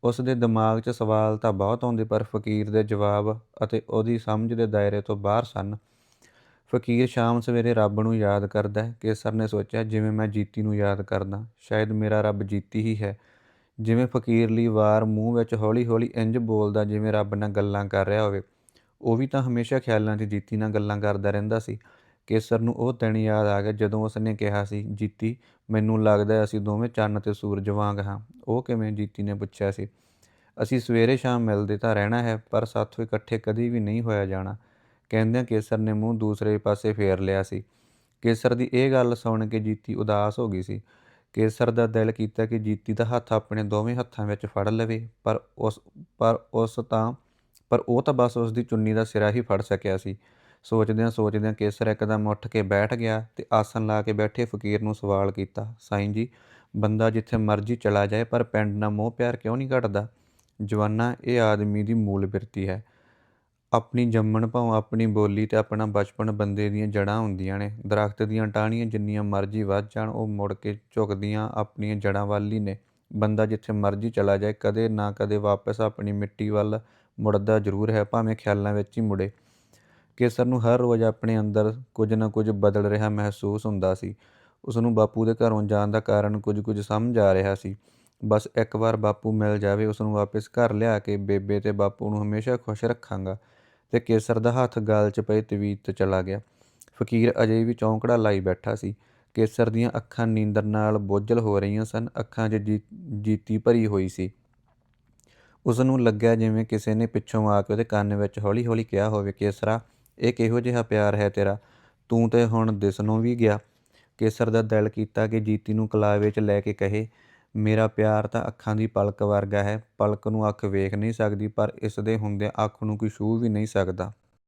S1: ਉਸ ਦੇ ਦਿਮਾਗ 'ਚ ਸਵਾਲ ਤਾਂ ਬਹੁਤ ਆਉਂਦੇ, ਪਰ ਫ਼ਕੀਰ ਦੇ ਜਵਾਬ ਅਤੇ ਉਹਦੀ ਸਮਝ ਦੇ ਦਾਇਰੇ ਤੋਂ ਬਾਹਰ ਸਨ। ਫ਼ਕੀਰ ਸ਼ਾਮ ਸਵੇਰੇ ਰੱਬ ਨੂੰ ਯਾਦ ਕਰਦਾ ਹੈ। ਕੇਸਰ ਨੇ ਸੋਚਿਆ, ਜਿਵੇਂ ਮੈਂ ਜੀਤੀ ਨੂੰ ਯਾਦ ਕਰਦਾ, ਸ਼ਾਇਦ ਮੇਰਾ ਰੱਬ ਜੀਤੀ ਹੀ ਹੈ। ਜਿਵੇਂ ਫਕੀਰ ਲਈ ਵਾਰ ਮੂੰਹ ਵਿੱਚ ਹੌਲੀ-ਹੌਲੀ ਇੰਜ ਬੋਲਦਾ, ਜਿਵੇਂ ਰੱਬ ਨਾਲ ਗੱਲਾਂ ਕਰ ਰਿਹਾ ਹੋਵੇ। ਉਹ ਵੀ ਤਾਂ ਹਮੇਸ਼ਾ ਖਿਆਲਾਂ 'ਚ ਜੀਤੀ ਨਾਲ ਗੱਲਾਂ ਕਰਦਾ ਰਹਿੰਦਾ ਸੀ। ਕੇਸਰ ਨੂੰ ਉਹ ਦਿਨ ਯਾਦ ਆ ਗਿਆ ਜਦੋਂ ਉਸ ਨੇ ਕਿਹਾ ਸੀ, ਜੀਤੀ, ਮੈਨੂੰ ਲੱਗਦਾ ਅਸੀਂ ਦੋਵੇਂ ਚੰਨ ਤੇ ਸੂਰਜ ਵਾਂਗ ਹਾਂ। ਉਹ ਕਿਵੇਂ ਜੀਤੀ ਨੇ ਪੁੱਛਿਆ ਸੀ। ਅਸੀਂ ਸਵੇਰੇ ਸ਼ਾਮ ਮਿਲਦੇ ਤਾਂ ਰਹਿਣਾ ਹੈ, ਪਰ ਸਾਥੋਂ ਇਕੱਠੇ ਕਦੀ ਵੀ ਨਹੀਂ ਹੋਇਆ ਜਾਣਾ। ਕਹਿੰਦਿਆਂ ਕੇਸਰ ਨੇ ਮੂੰਹ ਦੂਸਰੇ ਪਾਸੇ ਫੇਰ ਲਿਆ ਸੀ। ਕੇਸਰ ਦੀ ਇਹ ਗੱਲ ਸੁਣ ਕੇ ਜੀਤੀ ਉਦਾਸ ਹੋ ਗਈ ਸੀ। ਕੇਸਰ ਦਾ ਦਿਲ ਕੀਤਾ ਕਿ ਜੀਤੀ ਦਾ ਹੱਥ ਆਪਣੇ ਦੋਵੇਂ ਹੱਥਾਂ ਵਿੱਚ ਫੜ ਲਵੇ, ਪਰ ਉਸ ਪਰ ਉਸ ਤਾਂ, ਪਰ ਉਹ ਤਾਂ ਬਸ ਉਸ ਦੀ ਚੁੰਨੀ ਦਾ ਸਿਰਾ ਹੀ ਫੜ ਸਕਿਆ ਸੀ। ਸੋਚਦਿਆਂ ਸੋਚਦਿਆਂ ਕੇਸਰ ਇੱਕਦਮ ਉੱਠ ਕੇ ਬੈਠ ਗਿਆ ਤੇ ਆਸਨ ਲਾ ਕੇ ਬੈਠੇ ਫਕੀਰ ਨੂੰ ਸਵਾਲ ਕੀਤਾ, ਸਾਈਂ ਜੀ, ਬੰਦਾ ਜਿੱਥੇ ਮਰਜ਼ੀ ਚਲਾ ਜਾਏ, ਪਰ ਪਿੰਡ ਨਾਲ ਮੋਹ ਪਿਆਰ ਕਿਉਂ ਨਹੀਂ ਘਟਦਾ? ਜਵਾਨਾ, ਇਹ ਆਦਮੀ ਦੀ ਮੂਲ ਬਿਰਤੀ ਹੈ। ਆਪਣੀ ਜੰਮਣ ਭਾਵੇਂ ਆਪਣੀ ਬੋਲੀ ਤੇ ਆਪਣਾ ਬਚਪਨ ਬੰਦੇ ਦੀਆਂ ਜੜ੍ਹਾਂ ਹੁੰਦੀਆਂ ਨੇ। ਦਰਖਤ ਦੀਆਂ ਟਾਹਣੀਆਂ ਜਿੰਨੀਆਂ ਮਰਜ਼ੀ ਵੱਧ ਜਾਣ, ਉਹ ਮੁੜ ਕੇ ਝੁਕਦੀਆਂ ਆਪਣੀਆਂ ਜੜ੍ਹਾਂ ਵੱਲ ਹੀ ਨੇ। ਬੰਦਾ ਜਿੱਥੇ ਮਰਜ਼ੀ ਚਲਾ ਜਾਏ, ਕਦੇ ਨਾ ਕਦੇ ਵਾਪਸ ਆਪਣੀ ਮਿੱਟੀ ਵੱਲ ਮੁੜਦਾ ਜ਼ਰੂਰ ਹੈ, ਭਾਵੇਂ ਖਿਆਲਾਂ ਵਿੱਚ ਹੀ ਮੁੜੇ। ਕੇਸਰ ਨੂੰ ਹਰ ਰੋਜ਼ ਆਪਣੇ ਅੰਦਰ ਕੁਝ ਨਾ ਕੁਝ ਬਦਲ ਰਿਹਾ ਮਹਿਸੂਸ ਹੁੰਦਾ ਸੀ। ਉਸ ਨੂੰ ਬਾਪੂ ਦੇ ਘਰੋਂ ਜਾਣ ਦਾ ਕਾਰਨ ਕੁਝ ਕੁਝ ਸਮਝ ਆ ਰਿਹਾ ਸੀ। ਬਸ ਇੱਕ ਵਾਰ ਬਾਪੂ ਮਿਲ ਜਾਵੇ ਉਸ ਨੂੰ ਵਾਪਸ ਘਰ ਲਿਆ ਕੇ ਬੇਬੇ ਤੇ ਬਾਪੂ ਨੂੰ ਹਮੇਸ਼ਾ ਖੁਸ਼ ਰੱਖਾਂਗਾ ਤੇ ਕੇਸਰ ਦਾ ਹੱਥ ਗਾਲ 'ਚ ਪਏ ਤਵੀਤ ਤੇ ਚਲਾ ਗਿਆ। ਫਕੀਰ ਅਜੇ ਵੀ ਚੌਂਕੜਾ ਲਾਈ ਬੈਠਾ ਸੀ। ਕੇਸਰ ਦੀਆਂ ਅੱਖਾਂ ਨੀਂਦਰ ਨਾਲ ਬੋਝਲ ਹੋ ਰਹੀਆਂ ਸਨ, ਅੱਖਾਂ 'ਚ ਜੀ- ਜੀਤੀ ਭਰੀ ਹੋਈ ਸੀ। ਉਸ ਨੂੰ ਲੱਗਿਆ ਜਿਵੇਂ ਕਿਸੇ ਨੇ ਪਿੱਛੋਂ ਆ ਕੇ ਉਹਦੇ ਕੰਨ ਵਿੱਚ ਹੌਲੀ-ਹੌਲੀ ਕਿਹਾ ਹੋਵੇ, ਕੇਸਰਾ ਇਹ ਕਿਹੋ ਜਿਹਾ ਪਿਆਰ ਹੈ ਤੇਰਾ? ਤੂੰ ਤੇ ਹੁਣ ਦਿਸਣੋਂ ਵੀ ਗਿਆ। ਕੇਸਰ ਦਾ ਦਿਲ ਕੀਤਾ ਕਿ ਜੀਤੀ ਨੂੰ ਕਲਾਵੇ 'ਚ ਲੈ ਕੇ ਕਹੇ, ਮੇਰਾ ਪਿਆਰ ਤਾਂ ਅੱਖਾਂ ਦੀ ਪਲਕ ਵਰਗਾ ਹੈ। ਪਲਕ ਨੂੰ ਅੱਖ ਵੇਖ ਨਹੀਂ ਸਕਦੀ, ਪਰ ਇਸ ਦੇ ਹੁੰਦਿਆਂ ਅੱਖ ਨੂੰ ਕੋਈ ਛੂਹ ਵੀ ਨਹੀਂ ਸਕਦਾ।